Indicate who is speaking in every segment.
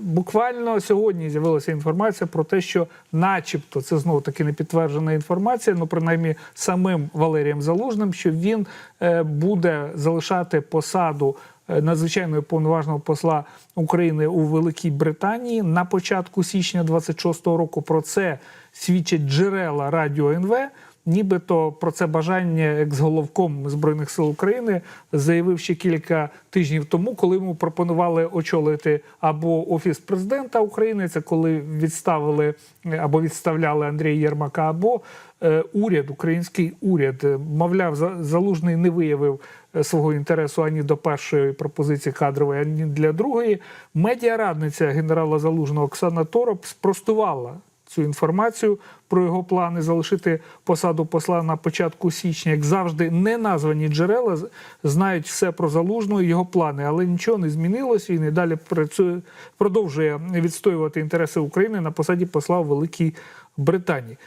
Speaker 1: буквально сьогодні з'явилася інформація про те, що, начебто, це знову таки не підтверджена інформація, ну принаймні самим Валерієм Залужним, що він е, буде залишати посаду е, надзвичайного повноважного посла України у Великій Британії на початку січня 26-го року. Про це свідчать джерела радіо НВ. Нібито про це бажання екс-головком збройних сил України заявив ще кілька тижнів тому, коли йому пропонували очолити або офіс президента України, це коли відставили або відставляли Андрія Єрмака, або е, уряд, український уряд. Мовляв, За- залужний не виявив е, свого інтересу ані до першої пропозиції кадрової, ані для другої. Медіарадниця генерала Залужного Оксана Тороп спростувала цю інформацію про його плани залишити посаду посла на початку січня. Як завжди, не названі джерела знають все про залужного і його плани, але нічого не змінилося. І далі працює, продовжує відстоювати інтереси України на посаді посла у Великій Британії.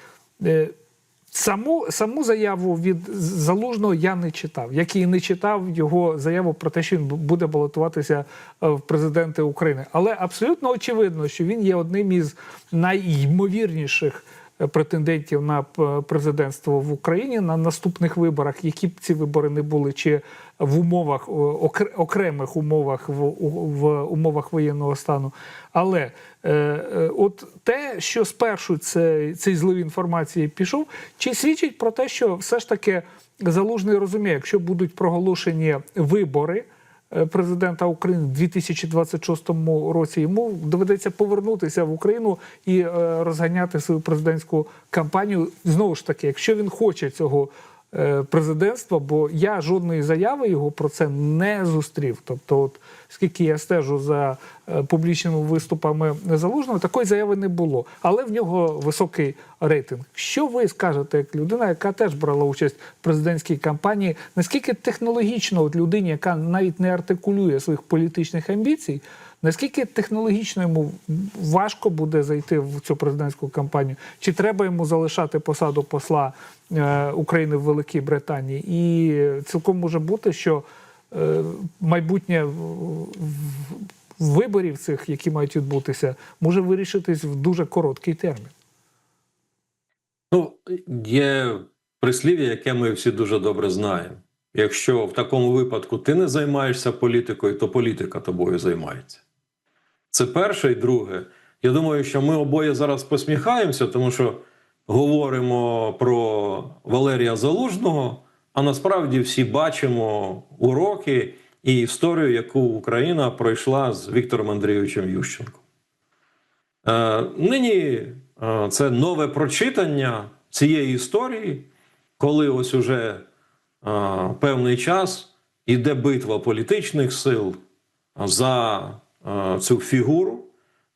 Speaker 1: Саму, саму заяву від залужного я не читав, як і не читав його заяву про те, що він буде балотуватися е, в президенти України. Але абсолютно очевидно, що він є одним із найймовірніших е, претендентів на президентство в Україні на наступних виборах, які б ці вибори не були, чи в умовах окр- окремих умовах в, в умовах воєнного стану. Але е, е, от те, що спершу це, цей злив інформації пішов, чи свідчить про те, що все ж таки залужний розуміє, якщо будуть проголошені вибори. Е, Президента України в 2026 році йому доведеться повернутися в Україну і е, розганяти свою президентську кампанію. Знову ж таки, якщо він хоче цього президентства, бо я жодної заяви його про це не зустрів. Тобто, от скільки я стежу за е, публічними виступами залужного, такої заяви не було. Але в нього високий рейтинг. Що ви скажете, як людина, яка теж брала участь в президентській кампанії? Наскільки технологічно от людині, яка навіть не артикулює своїх політичних амбіцій? Наскільки технологічно йому важко буде зайти в цю президентську кампанію? Чи треба йому залишати посаду посла е, України в Великій Британії? І цілком може бути, що е, майбутнє виборів цих, які мають відбутися, може вирішитись в дуже короткий термін.
Speaker 2: Ну, є прислів'я, яке ми всі дуже добре знаємо. Якщо в такому випадку ти не займаєшся політикою, то політика тобою займається. Це перше і друге. Я думаю, що ми обоє зараз посміхаємося, тому що говоримо про Валерія Залужного, а насправді всі бачимо уроки і історію, яку Україна пройшла з Віктором Андрійовичем Ющенком. Е, нині е, це нове прочитання цієї історії, коли ось уже е, певний час іде битва політичних сил за цю фігуру,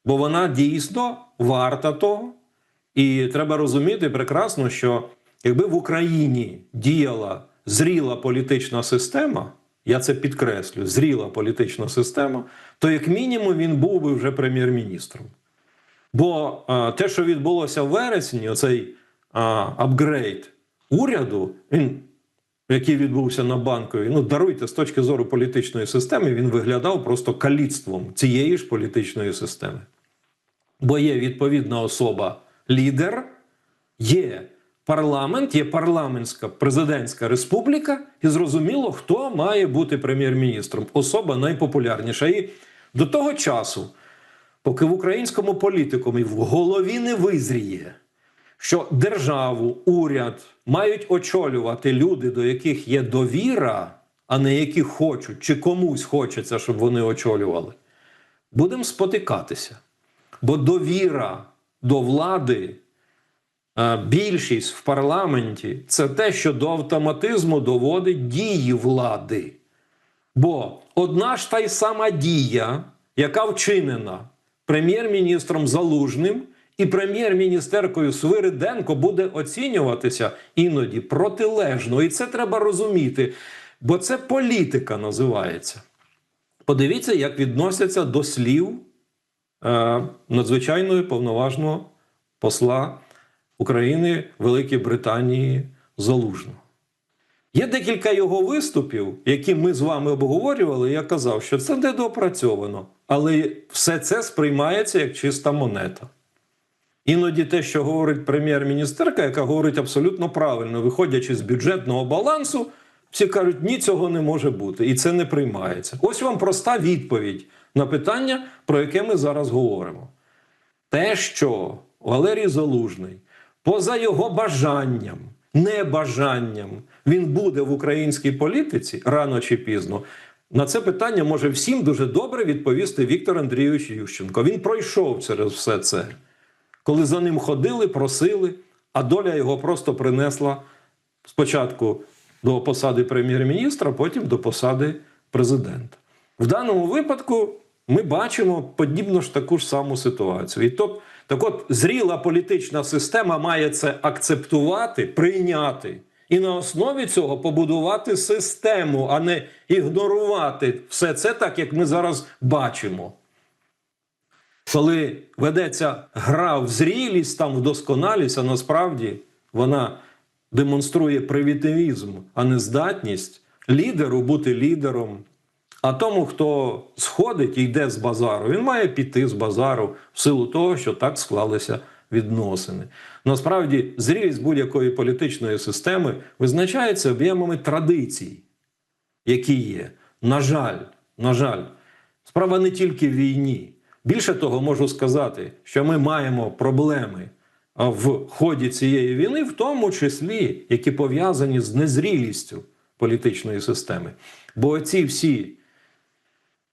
Speaker 2: бо вона дійсно варта того. І треба розуміти прекрасно, що якби в Україні діяла зріла політична система, я це підкреслю, зріла політична система, то як мінімум він був би вже прем'єр-міністром. Бо е, те, що відбулося в вересні, оцей е, апгрейд уряду, він, який відбувся на банковій, ну даруйте з точки зору політичної системи, він виглядав просто каліцтвом цієї ж політичної системи. Бо є відповідна особа лідер, є парламент, є парламентська президентська республіка, і зрозуміло, хто має бути прем'єр-міністром. Особа найпопулярніша. І до того часу, поки в українському політикумі в голові не визріє, що державу, уряд мають очолювати люди, до яких є довіра, а не які хочуть, чи комусь хочеться, щоб вони очолювали, будемо спотикатися. Бо довіра до влади, е, більшість в парламенті це те, що до автоматизму доводить дії влади. Бо одна ж та й сама дія, яка вчинена прем'єр-міністром Залужним і прем'єр-міністеркою Свириденко, буде оцінюватися іноді протилежно. І це треба розуміти, бо це політика називається. Подивіться, як відносяться до слів е, надзвичайного повноважного посла України Великій Британії Залужного. Є декілька його виступів, які ми з вами обговорювали. Я казав, що це недоопрацьовано. але все це сприймається як чиста монета. Іноді те, що говорить прем'єр-міністерка, яка говорить абсолютно правильно, виходячи з бюджетного балансу, всі кажуть, ні, цього не може бути, і це не приймається. Ось вам проста відповідь на питання, про яке ми зараз говоримо. Те, що Валерій Залужний, поза його бажанням, небажанням, він буде в українській політиці рано чи пізно. На це питання може всім дуже добре відповісти Віктор Андрійович Ющенко. Він пройшов через все це коли за ним ходили, просили, а доля його просто принесла спочатку до посади прем'єр-міністра, потім до посади президента. В даному випадку ми бачимо подібно ж таку ж саму ситуацію. І то, так от зріла політична система має це акцептувати, прийняти. І на основі цього побудувати систему, а не ігнорувати все це так, як ми зараз бачимо коли ведеться гра в зрілість, там в досконалість, а насправді вона демонструє привітивізм, а не здатність лідеру бути лідером. А тому, хто сходить і йде з базару, він має піти з базару в силу того, що так склалися відносини. Насправді, зрілість будь-якої політичної системи визначається об'ємами традицій, які є. На жаль, на жаль, справа не тільки в війні. Більше того, можу сказати, що ми маємо проблеми в ході цієї війни, в тому числі, які пов'язані з незрілістю політичної системи. Бо ці всі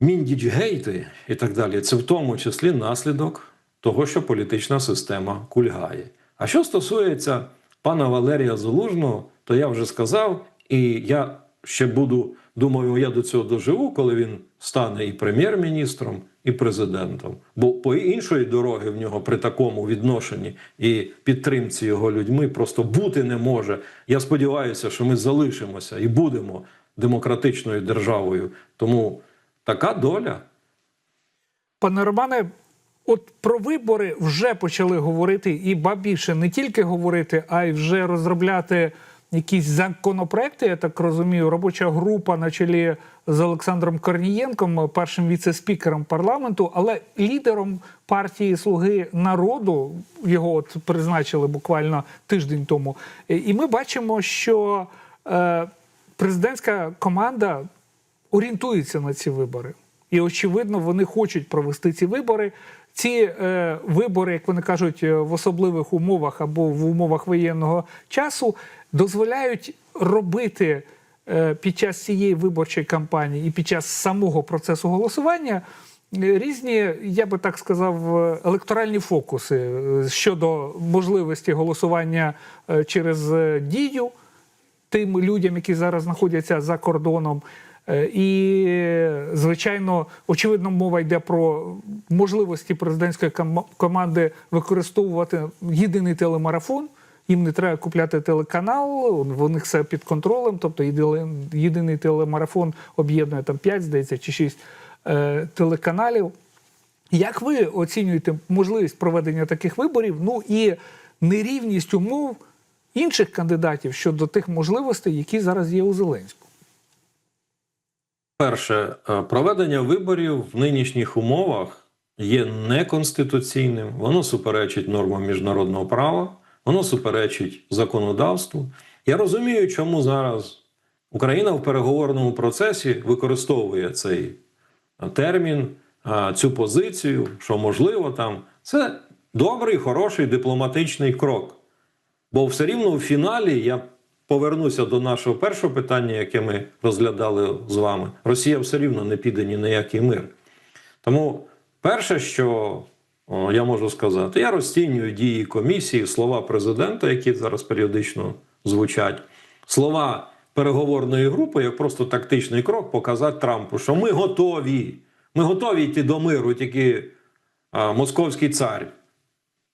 Speaker 2: міндічгейти і так далі, це в тому числі наслідок того, що політична система кульгає. А що стосується пана Валерія Залужного, то я вже сказав, і я ще буду, думаю, я до цього доживу, коли він стане і прем'єр-міністром, і президентом. Бо по іншої дороги в нього при такому відношенні і підтримці його людьми просто бути не може. Я сподіваюся, що ми залишимося і будемо демократичною державою. Тому така доля.
Speaker 1: Пане Романе, от про вибори вже почали говорити, і ба більше не тільки говорити, а й вже розробляти якісь законопроекти. Я так розумію, робоча група на чолі з Олександром Корнієнком, першим віце-спікером парламенту, але лідером партії Слуги народу його от призначили буквально тиждень тому. І ми бачимо, що е, президентська команда орієнтується на ці вибори. І очевидно, вони хочуть провести ці вибори. Ці е, вибори, як вони кажуть, е, в особливих умовах або в умовах воєнного часу дозволяють робити е, під час цієї виборчої кампанії і під час самого процесу голосування е, різні, я би так сказав, е, електоральні фокуси щодо можливості голосування через дію тим людям, які зараз знаходяться за кордоном. Е, І, звичайно, очевидно, мова йде про можливості президентської команди використовувати єдиний телемарафон. Їм не треба купляти телеканал, у них все під контролем. Тобто єдиний телемарафон об'єднує там 5, здається, чи 6 е, телеканалів. Як ви оцінюєте можливість проведення таких виборів? Ну і нерівність умов інших кандидатів щодо тих можливостей, які зараз є у Зеленського?
Speaker 2: Перше, е, проведення виборів в нинішніх умовах є неконституційним, воно суперечить нормам міжнародного права, воно суперечить законодавству. Я розумію, чому зараз Україна в переговорному процесі використовує цей е, термін, е, цю позицію, що можливо там. Це добрий, хороший дипломатичний крок. Бо все рівно в фіналі я повернуся до нашого першого питання, яке ми розглядали з вами. Росія все рівно не піде ні на який мир. Тому перше, що я можу сказати, я розцінюю дії комісії, слова президента, які зараз періодично звучать, слова переговорної групи, як просто тактичний крок, показати Трампу, що ми готові. Ми готові йти до миру, тільки а, московський цар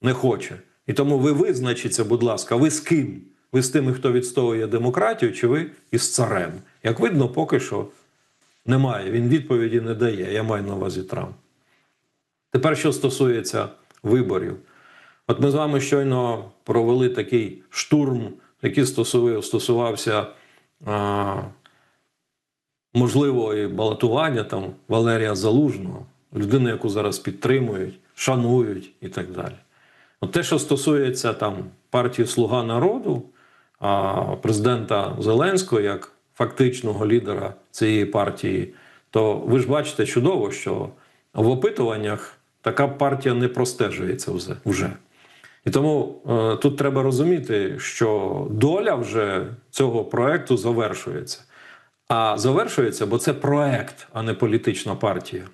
Speaker 2: не хоче. І тому ви визначіться, будь ласка, ви з ким? Ви з тими, хто відстоює демократію, чи ви із царем? Як видно, поки що немає. Він відповіді не дає. Я маю на увазі Трамп. Тепер, що стосується виборів, от ми з вами щойно провели такий штурм, який стосувався а, можливого балотування там Валерія Залужного. людина, яку зараз підтримують, шанують і так далі. От те, що стосується там партії Слуга народу, президента Зеленського як фактичного лідера цієї партії, то ви ж бачите чудово, що в опитуваннях така партія не простежується вже-. І тому е, тут треба розуміти, що доля вже цього проекту завершується. А завершується, бо це проект, а не політична партія.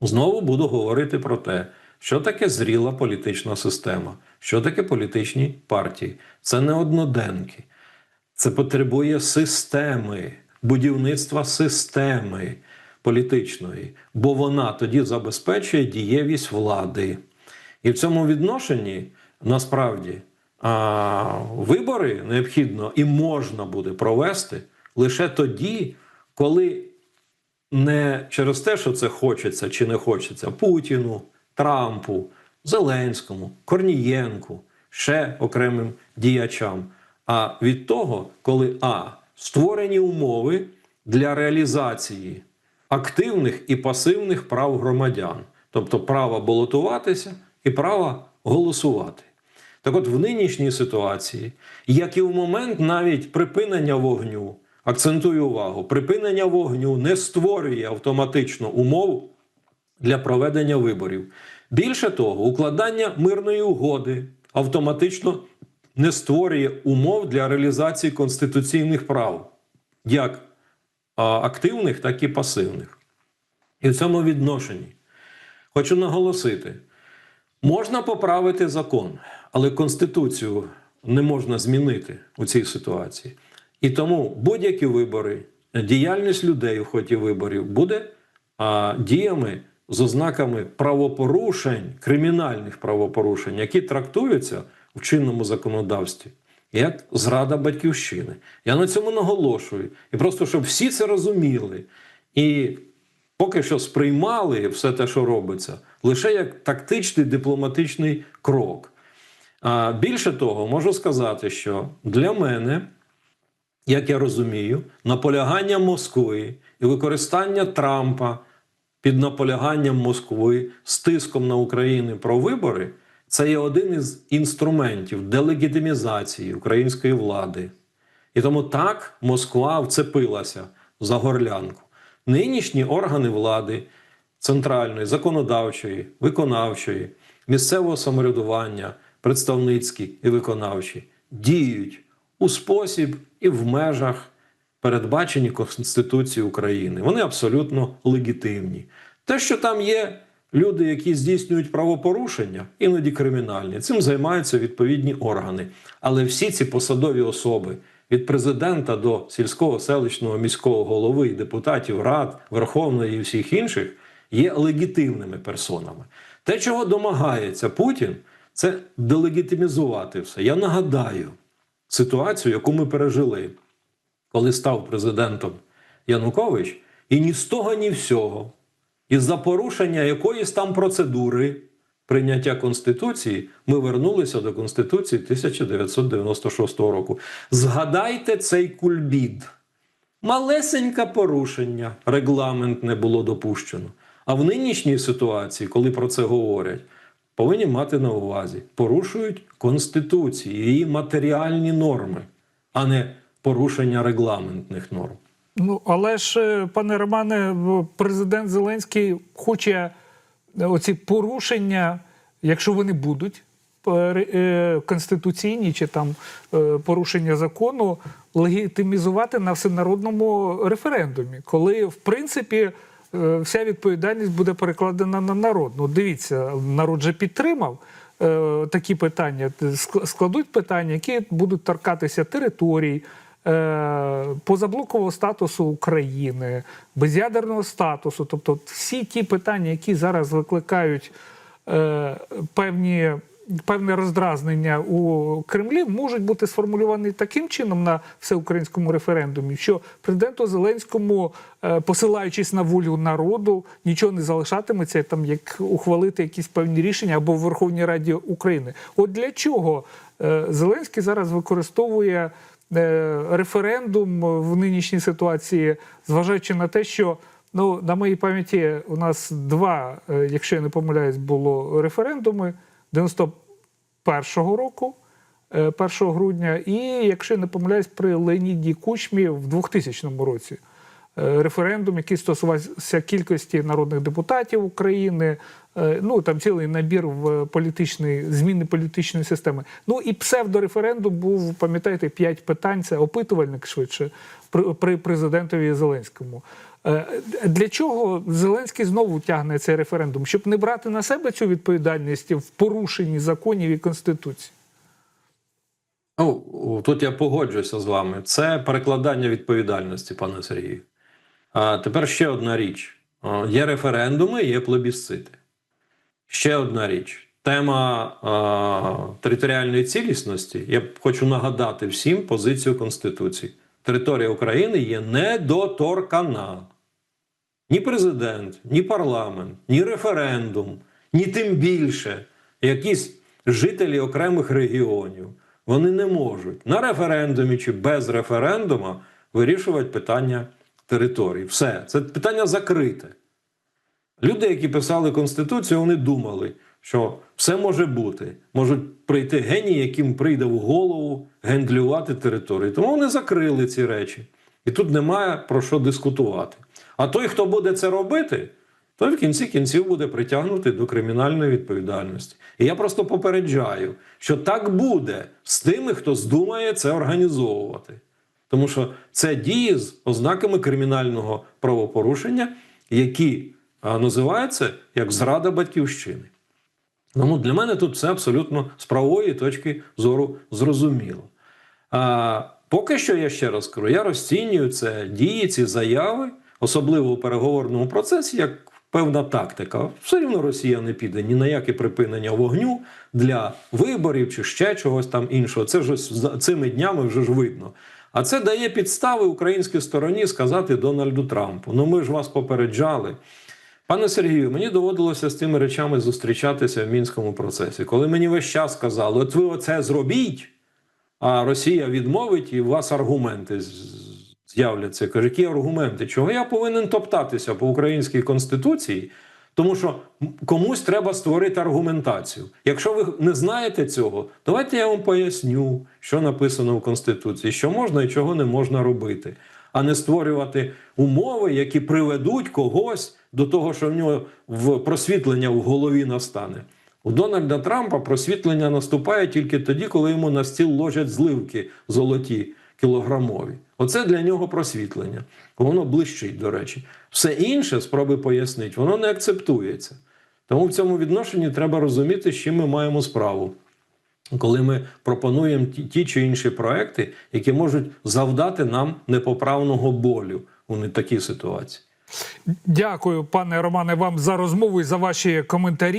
Speaker 2: Знову буду говорити про те, що таке зріла політична система, що таке політичні партії. Це не одноденки. Це потребує системи, будівництва системи політичної, бо вона тоді забезпечує дієвість влади. І в цьому відношенні насправді а, вибори необхідно і можна буде провести лише тоді, коли не через те, що це хочеться чи не хочеться Путіну, Трампу, Зеленському, Корнієнку, ще окремим діячам, а від того, коли а створені умови для реалізації активних і пасивних прав громадян, тобто права балотуватися і права голосувати. Так от в нинішній ситуації, як і в момент навіть припинення вогню, акцентую увагу, припинення вогню не створює автоматично умов для проведення виборів. Більше того, укладання мирної угоди автоматично не створює умов для реалізації конституційних прав, як активних, так і пасивних. І в цьому відношенні хочу наголосити: можна поправити закон, але Конституцію не можна змінити у цій ситуації. І тому будь-які вибори, діяльність людей у ході виборів буде а, діями з ознаками правопорушень, кримінальних правопорушень, які трактуються в чинному законодавстві як зрада батьківщини. Я на цьому наголошую. І просто щоб всі це розуміли. І поки що сприймали все те, що робиться, лише як тактичний дипломатичний крок. А більше того, можу сказати, що для мене, як я розумію, наполягання Москви і використання Трампа під наполяганням Москви з тиском на Україну про вибори це є один із інструментів делегітимізації української влади. І тому так Москва вцепилася за горлянку. Нинішні органи влади центральної, законодавчої, виконавчої, місцевого самоврядування, представницькі і виконавчі діють у спосіб і в межах передбачені Конституцією України. Вони абсолютно легітимні. Те, що там є люди, які здійснюють правопорушення, іноді кримінальні, цим займаються відповідні органи. Але всі ці посадові особи. Від президента до сільського селищного міського голови, депутатів рад, Верховної і всіх інших є легітимними персонами. Те, чого домагається Путін, це делегітимізувати все. Я нагадаю ситуацію, яку ми пережили, коли став президентом Янукович, і ні з того, ні всього, із-за порушення якоїсь там процедури прийняття Конституції, ми вернулися до Конституції 1996 року. Згадайте цей кульбід. Малесеньке порушення, регламент не було допущено. А в нинішній ситуації, коли про це говорять, повинні мати на увазі, порушують Конституцію, її матеріальні норми, а не порушення регламентних норм.
Speaker 1: Ну, але ж, е, пане Романе, президент Зеленський хоче е, оці порушення, якщо вони будуть е, конституційні чи там порушення закону, легітимізувати на всенародному референдумі, коли в принципі вся відповідальність буде перекладена на народ. Ну, дивіться, народ же підтримав. е, Такі питання складуть питання, які будуть торкатися територій, позаблокового статусу України, безядерного статусу, тобто всі ті питання, які зараз викликають е, певні. Певне роздразнення у Кремлі можуть бути сформульовані таким чином на всеукраїнському референдумі, що президенту Зеленському, е, посилаючись на волю народу, нічого не залишатиметься там, як ухвалити якісь певні рішення або в Верховній Раді України. От для чого е, Зеленський зараз використовує е, референдум в нинішній ситуації, зважаючи на те, що Ну, на моїй пам'яті у нас два, е, якщо я не помиляюсь, було референдуми 91-го року, е, 1 грудня, і якщо не помиляюсь, при Леоніді Кучмі в 2000 році. Е, Референдум, який стосувався кількості народних депутатів України, е, ну там цілий набір в політичний зміни політичної системи. Ну і псевдореферендум був, пам'ятаєте, п'ять питань. Це опитувальник швидше при, при президентові Зеленському. Е, Для чого Зеленський знову тягне цей референдум? Щоб не брати на себе цю відповідальність в порушенні законів і конституції.
Speaker 2: Ну, тут я погоджуюся з вами. Це перекладання відповідальності, пане Сергію. А тепер ще одна річ: є референдуми, є плебісцити. Ще одна річ. Тема а, територіальної цілісності. Я хочу нагадати всім позицію Конституції. Територія України є недоторкана. Ні президент, ні парламент, ні референдум, ні тим більше якісь жителі окремих регіонів. Вони не можуть на референдумі чи без референдуму вирішувати питання території. Все, це питання закрите. Люди, які писали Конституцію, вони думали, що все може бути. Можуть прийти генії, яким прийде в голову гендлювати територію. Тому вони закрили ці речі. І тут немає про що дискутувати. А той, хто буде це робити, той в кінці кінців буде притягнутий до кримінальної відповідальності. І я просто попереджаю, що так буде з тими, хто здумає це організовувати. Тому що це дії з ознаками кримінального правопорушення, які називаються як зрада батьківщини. Тому для мене тут все абсолютно з правової точки зору зрозуміло. А, поки що я ще раз кажу, я розцінюю це дії, ці заяви, особливо у переговорному процесі, як певна тактика. Все рівно Росія не піде ні на яке припинення вогню для виборів чи ще чогось там іншого. Це з- цими днями вже ж видно. А це дає підстави українській стороні сказати Дональду Трампу: ну ми ж вас попереджали. Пане Сергію, мені доводилося з цими речами зустрічатися в мінському процесі. Коли мені весь час казали, от ви оце зробіть, а Росія відмовить, і у вас аргументи з'являться. Кажу, які аргументи? Чого я повинен топтатися по українській конституції? Тому що комусь треба створити аргументацію. Якщо ви не знаєте цього, давайте я вам поясню, що написано в Конституції, що можна і чого не можна робити, а не створювати умови, які приведуть когось до того, що в нього в просвітлення в голові настане. У Дональда Трампа просвітлення наступає тільки тоді, коли йому на стіл ложать зливки золоті кілограмові. Оце для нього просвітлення. Воно блищить, до речі. Все інше, спроби пояснити, воно не акцептується. Тому в цьому відношенні треба розуміти, з чим ми маємо справу. Коли ми пропонуємо ті, чи інші проекти, які можуть завдати нам непоправного болю у такій ситуації.
Speaker 1: Дякую, пане Романе, вам за розмову і за ваші коментарі.